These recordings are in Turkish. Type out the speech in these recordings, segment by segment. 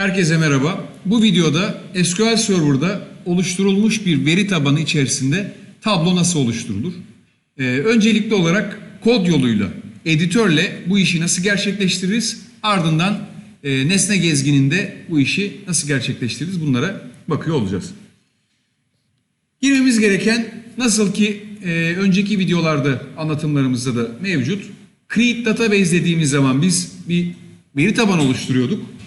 Herkese merhaba. Bu videoda SQL Server'da oluşturulmuş bir veri tabanı içerisinde tablo nasıl oluşturulur? Ee, öncelikli olarak kod yoluyla, editörle bu işi nasıl gerçekleştiririz? Ardından e, nesne gezgininde bu işi nasıl gerçekleştiririz? Bunlara bakıyor olacağız. Girmemiz gereken nasıl ki e, önceki videolarda anlatımlarımızda da mevcut. Create Database dediğimiz zaman biz bir veri tabanı oluşturuyorduk.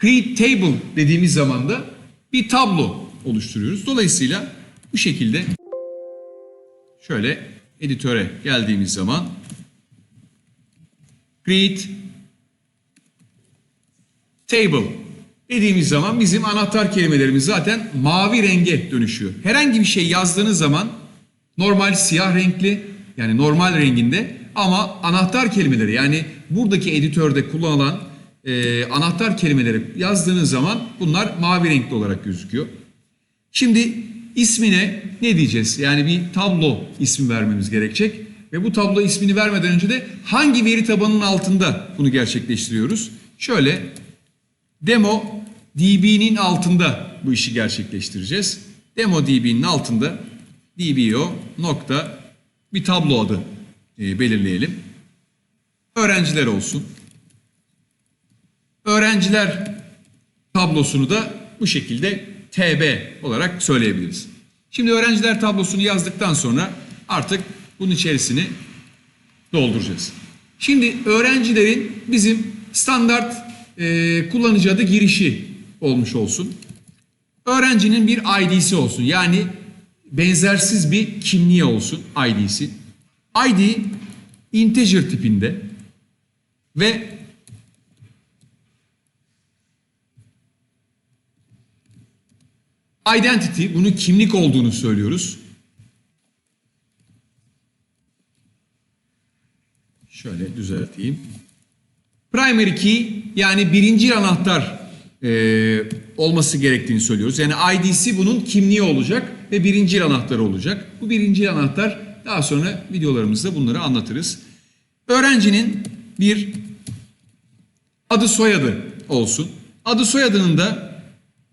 Create Table dediğimiz zaman da bir tablo oluşturuyoruz. Dolayısıyla bu şekilde şöyle editöre geldiğimiz zaman Create Table dediğimiz zaman bizim anahtar kelimelerimiz zaten mavi renge dönüşüyor. Herhangi bir şey yazdığınız zaman normal siyah renkli yani normal renginde ama anahtar kelimeleri yani buradaki editörde kullanılan e, anahtar kelimeleri yazdığınız zaman bunlar mavi renkli olarak gözüküyor. Şimdi ismine ne diyeceğiz? Yani bir tablo ismi vermemiz gerekecek. Ve bu tablo ismini vermeden önce de hangi veri tabanının altında bunu gerçekleştiriyoruz? Şöyle Demo DB'nin altında bu işi gerçekleştireceğiz. Demo DB'nin altında DBO nokta bir tablo adı e, belirleyelim. Öğrenciler olsun. Öğrenciler tablosunu da bu şekilde TB olarak söyleyebiliriz. Şimdi öğrenciler tablosunu yazdıktan sonra artık bunun içerisini dolduracağız. Şimdi öğrencilerin bizim standart e, kullanıcı adı girişi olmuş olsun. Öğrencinin bir ID'si olsun. Yani benzersiz bir kimliği olsun ID'si. ID integer tipinde ve identity bunun kimlik olduğunu söylüyoruz. Şöyle düzelteyim. Primary key yani birinci anahtar e, olması gerektiğini söylüyoruz. Yani ID'si bunun kimliği olacak ve birinci anahtarı olacak. Bu birinci anahtar daha sonra videolarımızda bunları anlatırız. Öğrencinin bir adı soyadı olsun. Adı soyadının da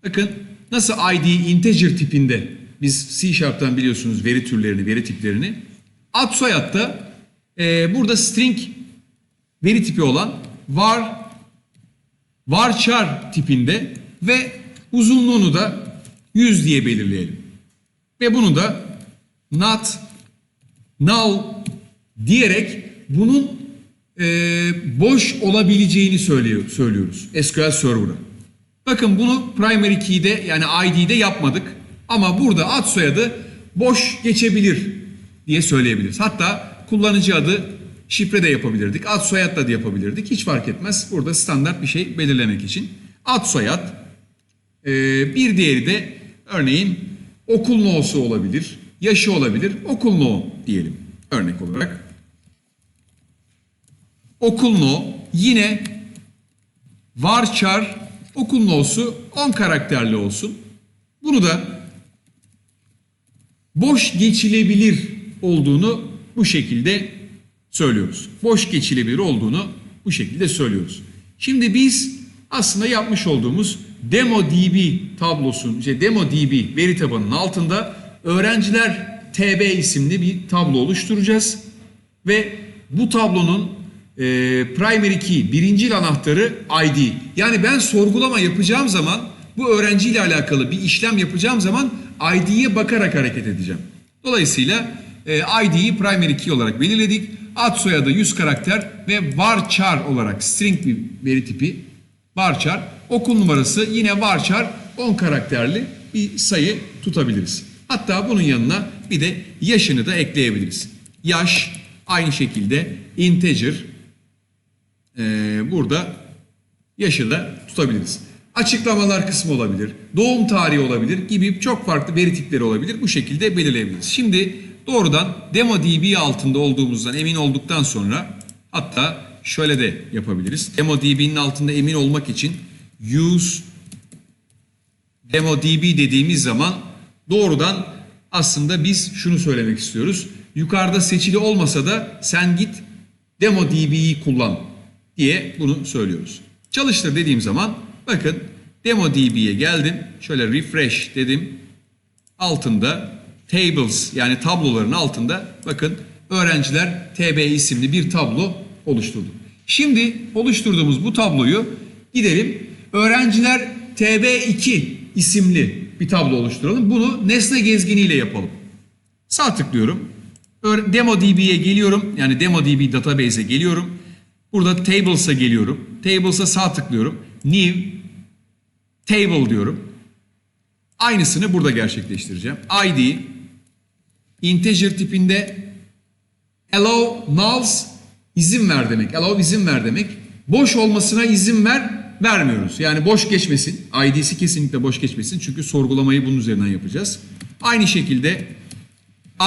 bakın nasıl ID integer tipinde biz C Sharp'tan biliyorsunuz veri türlerini, veri tiplerini. Ad soyadda e, burada string veri tipi olan var varchar tipinde ve uzunluğunu da 100 diye belirleyelim. Ve bunu da not null diyerek bunun e, boş olabileceğini söylüyor, söylüyoruz SQL Server'a. Bakın bunu primary key'de yani ID'de yapmadık ama burada ad soyadı boş geçebilir diye söyleyebiliriz. Hatta kullanıcı adı şifre de yapabilirdik. Ad soyad da yapabilirdik. Hiç fark etmez. Burada standart bir şey belirlemek için. Ad soyad. Ee, bir diğeri de örneğin okul no'su olabilir. Yaşı olabilir. Okul no diyelim örnek olarak. Okul no yine varchar okul no'su 10 karakterli olsun. Bunu da boş geçilebilir olduğunu bu şekilde söylüyoruz. Boş geçilebilir olduğunu bu şekilde söylüyoruz. Şimdi biz aslında yapmış olduğumuz DemoDB tablosun, işte DemoDB veri tabanının altında öğrenciler TB isimli bir tablo oluşturacağız. Ve bu tablonun e, primary key, birincil anahtarı ID. Yani ben sorgulama yapacağım zaman bu öğrenciyle alakalı bir işlem yapacağım zaman ID'ye bakarak hareket edeceğim. Dolayısıyla e, ID'yi primary key olarak belirledik. Ad soyadı 100 karakter ve varchar olarak string bir veri tipi varchar. Okul numarası yine varchar 10 karakterli bir sayı tutabiliriz. Hatta bunun yanına bir de yaşını da ekleyebiliriz. Yaş aynı şekilde integer ee, burada yaşı da tutabiliriz. Açıklamalar kısmı olabilir, doğum tarihi olabilir gibi çok farklı veri tipleri olabilir. Bu şekilde belirleyebiliriz. Şimdi doğrudan DemoDB altında olduğumuzdan emin olduktan sonra hatta şöyle de yapabiliriz. DemoDB'nin altında emin olmak için use DemoDB dediğimiz zaman doğrudan aslında biz şunu söylemek istiyoruz. Yukarıda seçili olmasa da sen git DemoDB'yi kullan diye bunu söylüyoruz. Çalıştır dediğim zaman bakın DemoDB'ye geldim. Şöyle refresh dedim. Altında tables yani tabloların altında bakın öğrenciler TB isimli bir tablo oluşturdum. Şimdi oluşturduğumuz bu tabloyu gidelim öğrenciler TB2 isimli bir tablo oluşturalım. Bunu nesne gezginiyle yapalım. Sağ tıklıyorum. Öğre- DemoDB'ye geliyorum. Yani DemoDB database'e geliyorum. Burada Tables'a geliyorum. Tables'a sağ tıklıyorum. New Table diyorum. Aynısını burada gerçekleştireceğim. ID integer tipinde allow nulls izin ver demek. Allow izin ver demek. Boş olmasına izin ver vermiyoruz. Yani boş geçmesin. ID'si kesinlikle boş geçmesin. Çünkü sorgulamayı bunun üzerinden yapacağız. Aynı şekilde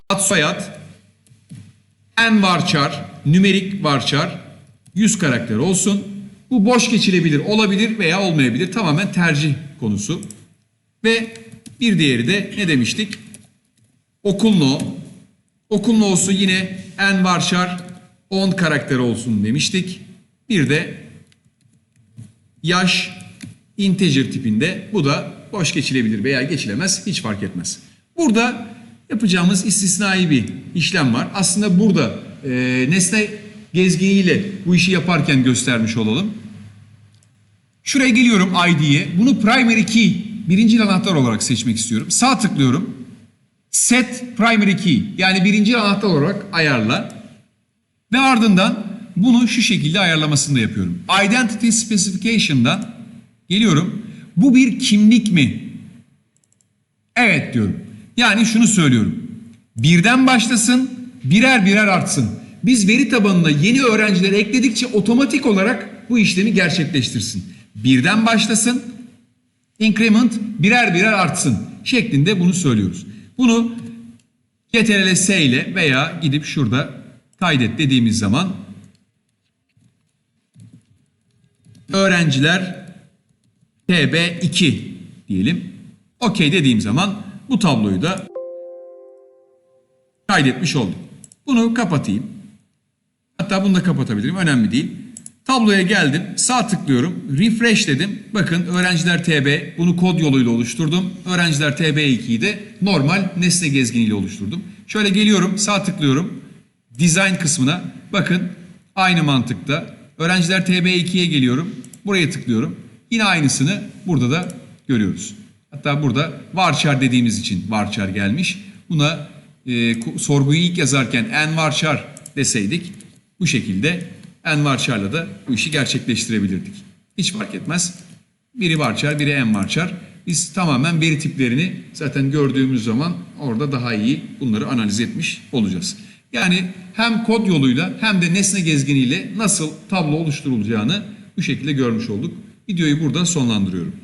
ad soyad en varchar, nümerik varchar 100 karakter olsun. Bu boş geçilebilir, olabilir veya olmayabilir. Tamamen tercih konusu. Ve bir diğeri de ne demiştik? Okul no. Okul no'su yine en varchar 10 karakter olsun demiştik. Bir de yaş integer tipinde bu da boş geçilebilir veya geçilemez hiç fark etmez. Burada yapacağımız istisnai bir işlem var. Aslında burada e, nesne gezginiyle bu işi yaparken göstermiş olalım. Şuraya geliyorum ID'ye. Bunu primary key birinci anahtar olarak seçmek istiyorum. Sağ tıklıyorum. Set primary key yani birinci anahtar olarak ayarla. Ve ardından bunu şu şekilde ayarlamasını da yapıyorum. Identity Specification'dan geliyorum. Bu bir kimlik mi? Evet diyorum. Yani şunu söylüyorum. Birden başlasın, birer birer artsın. Biz veri tabanına yeni öğrenciler ekledikçe otomatik olarak bu işlemi gerçekleştirsin. Birden başlasın, increment birer birer artsın şeklinde bunu söylüyoruz. Bunu CTRL S ile veya gidip şurada kaydet dediğimiz zaman öğrenciler TB2 diyelim. OK dediğim zaman bu tabloyu da kaydetmiş oldum. Bunu kapatayım. Hatta bunu da kapatabilirim. Önemli değil. Tabloya geldim. Sağ tıklıyorum. Refresh dedim. Bakın öğrenciler TB. Bunu kod yoluyla oluşturdum. Öğrenciler TB2'yi de normal nesne gezginiyle oluşturdum. Şöyle geliyorum. Sağ tıklıyorum. Design kısmına. Bakın aynı mantıkta. Öğrenciler TB2'ye geliyorum. Buraya tıklıyorum. Yine aynısını burada da görüyoruz. Hatta burada varchar dediğimiz için varchar gelmiş. Buna e, sorguyu ilk yazarken en varchar deseydik bu şekilde en varcharla da bu işi gerçekleştirebilirdik. Hiç fark etmez. Biri varchar, biri en varchar. Biz tamamen veri tiplerini zaten gördüğümüz zaman orada daha iyi bunları analiz etmiş olacağız. Yani hem kod yoluyla hem de nesne gezginiyle nasıl tablo oluşturulacağını bu şekilde görmüş olduk. Videoyu burada sonlandırıyorum.